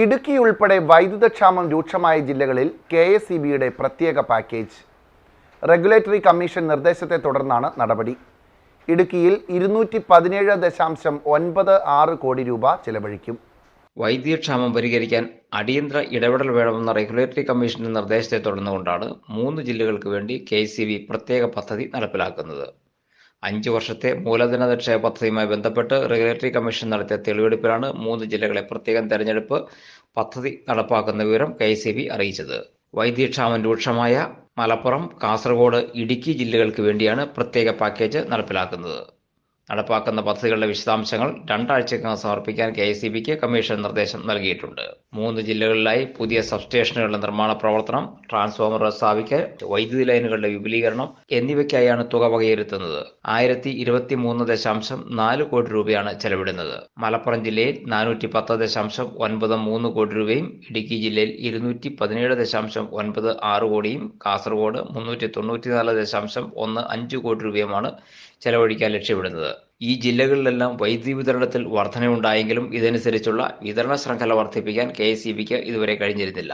ഇടുക്കി ഉൾപ്പെടെ വൈദ്യുതക്ഷാമം രൂക്ഷമായ ജില്ലകളിൽ കെ എസ് ഇ ബിയുടെ പ്രത്യേക പാക്കേജ്. റെഗുലേറ്ററി കമ്മീഷൻ നിർദ്ദേശത്തെ തുടർന്നാണ് നടപടി. ഇടുക്കിയിൽ ഇരുന്നൂറ്റി പതിനേഴ് ദശാംശം ഒൻപത് ആറ് കോടി രൂപ ചെലവഴിക്കും. വൈദ്യുതക്ഷാമം പരിഹരിക്കാൻ അടിയന്തര ഇടപെടൽ വേണമെന്ന റെഗുലേറ്ററി കമ്മീഷന്റെ നിർദ്ദേശത്തെ തുടർന്നുകൊണ്ടാണ് മൂന്ന് ജില്ലകൾക്ക് വേണ്ടി കെ പ്രത്യേക പദ്ധതി നടപ്പിലാക്കുന്നത്. അഞ്ചു വർഷത്തെ മൂലധന നിക്ഷേപ പദ്ധതിയുമായി ബന്ധപ്പെട്ട് റെഗുലേറ്ററി കമ്മീഷൻ നടത്തിയ തെളിവെടുപ്പിലാണ് മൂന്ന് ജില്ലകളെ പ്രത്യേകം തെരഞ്ഞെടുപ്പ് പദ്ധതി നടപ്പാക്കുന്ന വിവരം കെ അറിയിച്ചത്. വൈദ്യക്ഷാമം രൂക്ഷമായ മലപ്പുറം കാസർഗോഡ് ഇടുക്കി ജില്ലകൾക്ക് വേണ്ടിയാണ് പ്രത്യേക പാക്കേജ് നടപ്പിലാക്കുന്നത്. നടപ്പാക്കുന്ന പദ്ധതികളുടെ വിശദാംശങ്ങൾ രണ്ടാഴ്ചക്കകം സമർപ്പിക്കാൻ കെ എസ് ബിക്ക് കമ്മീഷൻ നിർദ്ദേശം നൽകിയിട്ടുണ്ട്. മൂന്ന് ജില്ലകളിലായി പുതിയ സബ്സ്റ്റേഷനുകളുടെ നിർമ്മാണ പ്രവർത്തനം ട്രാൻസ്ഫോമറുകൾ സ്ഥാപിക്കൽ വൈദ്യുതി ലൈനുകളുടെ വിപുലീകരണം എന്നിവയ്ക്കായാണ് തുക വകയിരുത്തുന്നത്. ആയിരത്തി ഇരുപത്തി മൂന്ന് ദശാംശം നാല് കോടി രൂപയാണ് ചെലവിടുന്നത്. മലപ്പുറം ജില്ലയിൽ നാനൂറ്റി പത്ത് ദശാംശം ഒൻപത് മൂന്ന് കോടി രൂപയും ഇടുക്കി ജില്ലയിൽ ഇരുന്നൂറ്റി പതിനേഴ് ദശാംശം ഒൻപത് ആറ് കോടിയും കാസർഗോഡ് മുന്നൂറ്റി തൊണ്ണൂറ്റിനാല് ദശാംശം ഒന്ന് അഞ്ച് കോടി രൂപയുമാണ് ചെലവഴിക്കാൻ ലക്ഷ്യമിടുന്നത്. ഈ ജില്ലകളിലെല്ലാം വൈദ്യുതി വിതരണത്തിൽ വർധനയുണ്ടായെങ്കിലും ഇതനുസരിച്ചുള്ള വിതരണ ശൃംഖല വർദ്ധിപ്പിക്കാൻ കെ എസ് ഇ ബിക്ക് ഇതുവരെ കഴിഞ്ഞിരുന്നില്ല.